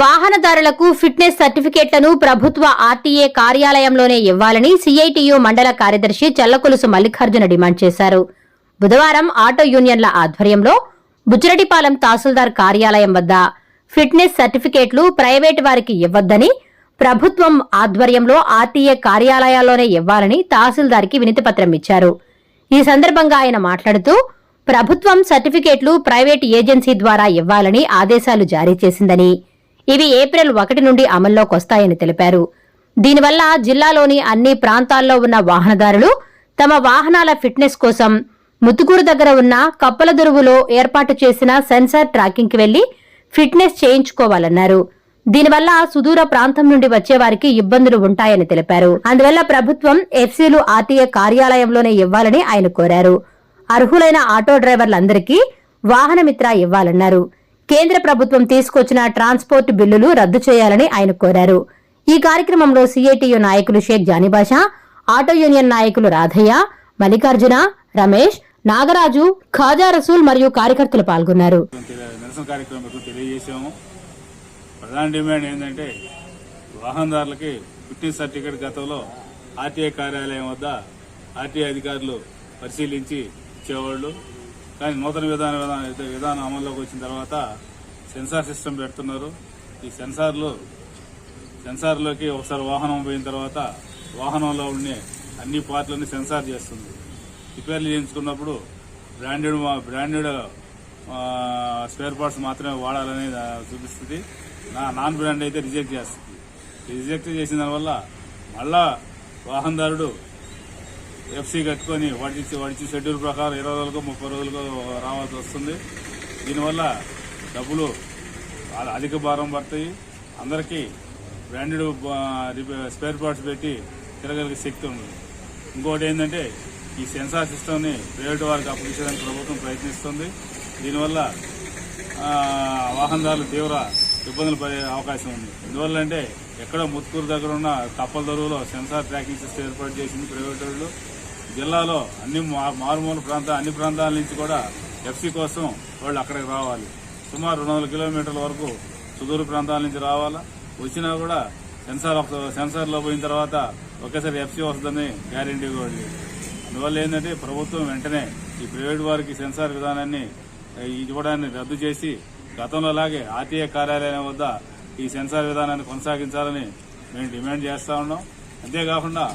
వాహనదారులకు ఫిట్నెస్ సర్టిఫికేట్లను ప్రభుత్వ ఆర్టీఏ కార్యాలయంలోనే ఇవ్వాలని సిఐటియు మండల కార్యదర్శి చల్లకొలుసు మల్లికార్జున డిమాండ్ చేశారు. బుధవారం ఆటో యూనియన్ల ఆధ్వర్యంలో బుచ్చిరెడ్డిపాలెం తహసీల్దార్ కార్యాలయం వద్ద ఫిట్నెస్ సర్టిఫికేట్లు ప్రైవేటు వారికి ఇవ్వద్దని ప్రభుత్వం ఆధ్వర్యంలో ఆర్టీఏ కార్యాలయాల్లోనే ఇవ్వాలని తహసీల్దార్కి వినతిపత్రం ఇచ్చారు. ఈ సందర్భంగా ఆయన మాట్లాడుతూ ప్రభుత్వం సర్టిఫికేట్లు ప్రైవేట్ ఏజెన్సీ ద్వారా ఇవ్వాలని ఆదేశాలు జారీ చేసిందని ఇవి ఏప్రిల్ ఒకటి నుండి అమల్లోకి వస్తాయని తెలిపారు. దీనివల్ల జిల్లాలోని అన్ని ప్రాంతాల్లో ఉన్న వాహనదారులు తమ వాహనాల ఫిట్నెస్ కోసం ముతుకూరు దగ్గర ఉన్న కప్పల దురువులో ఏర్పాటు చేసిన సెన్సార్ ట్రాకింగ్కి వెళ్ళి ఫిట్నెస్ చేయించుకోవాలన్నారు. దీనివల్ల సుదూర ప్రాంతం నుండి వచ్చే వారికి ఇబ్బందులు ఉంటాయని తెలిపారు. అందువల్ల ప్రభుత్వం ఎఫ్సీలు ఆర్టీఏ కార్యాలయంలోనే ఇవ్వాలని ఆయన కోరారు. అర్హులైన ఆటో డ్రైవర్లందరికీ వాహనమిత్ర ఇవ్వాలన్నారు. కేంద్ర ప్రభుత్వం తీసుకొచ్చిన ట్రాన్స్పోర్ట్ బిల్లులు రద్దు చేయాలని ఆయన కోరారు. ఈ కార్యక్రమంలో సిఐటియు నాయకులు షేక్ జానీబాషా ఆటో యూనియన్ నాయకులు రాధయ్య మల్లికార్జున రమేష్ నాగరాజు ఖాజా రసూల్ మరియు కార్యకర్తలు పాల్గొన్నారు. ప్రధాన డిమాండ్ ఏంటంటే వాహనదారులకి ఫిట్నెస్ సర్టిఫికేట్ గతంలో ఆర్టీఐ కార్యాలయం వద్ద ఆర్టీఐ అధికారులు పరిశీలించి ఇచ్చేవాళ్ళు. కానీ నూతన విధాన విధాన- విధానం అమల్లోకి వచ్చిన తర్వాత సెన్సార్ సిస్టమ్ పెడుతున్నారు. ఈ సెన్సార్లు సెన్సార్లోకి ఒకసారి వాహనం పోయిన తర్వాత వాహనంలో ఉండే అన్ని పార్ట్లని సెన్సార్ చేస్తుంది. రిపేర్లు చేయించుకున్నప్పుడు బ్రాండెడ్ మా- బ్రాండెడ్ స్పేర్ పార్ట్స్ మాత్రమే వాడాలని చూపిస్తుంది. నా నాన్ బ్రాండ్ అయితే రిజెక్ట్ చేస్తుంది. రిజెక్ట్ చేసిన దానివల్ల మళ్ళా వాహనదారుడు ఎఫ్సీ కట్టుకొని వాడి వాడి షెడ్యూల్ ప్రకారం ఇరవై రోజులకు ముప్పై రోజులకు రావాల్సి వస్తుంది. దీనివల్ల డబ్బులు అధిక భారం పడతాయి. అందరికీ బ్రాండెడ్ స్పేర్ పార్ట్స్ పెట్టి తిరగలిగే శక్తి ఉంది ఇంకోటి ఏంటంటే ఈ సెన్సార్ సిస్టమ్ని ప్రైవేట్ వారికి అప్పగించడానికి ప్రభుత్వం ప్రయత్నిస్తుంది. దీనివల్ల వాహనదారులు తీవ్ర ఇబ్బందులు పడే అవకాశం ఉంది. ఎందువల్ల అంటే ఎక్కడో ముత్తుకూరు దగ్గర ఉన్న కప్పల దొరువులో సెన్సార్ ట్రాకింగ్ సిస్టమ్ ఏర్పాటు చేసింది ప్రైవేట్ వాళ్ళు. జిల్లాలో అన్ని మారుమూల ప్రాంత అన్ని ప్రాంతాల నుంచి కూడా ఎఫ్సీ కోసం వాళ్ళు అక్కడికి రావాలి. సుమారు రెండు వందల కిలోమీటర్ల వరకు సుదూర ప్రాంతాల నుంచి రావాలా? వచ్చినా కూడా సెన్సార్ ఒక- సెన్సార్లో పోయిన తర్వాత ఒకేసారి ఎఫ్సీ వస్తుందని గ్యారెంటీ కూడా అందువల్ల ఏంటంటే ప్రభుత్వం వెంటనే ఈ ప్రైవేట్ వారికి సెన్సార్ విధానాన్ని ఇవ్వడాన్ని రద్దు చేసి గతంలో లాగే ఆర్టీఏ కార్యాలయం వద్ద ఈ సెన్సార్ విధానాన్ని కొనసాగించాలని మేము డిమాండ్ చేస్తా ఉన్నాం. అంతేకాకుండా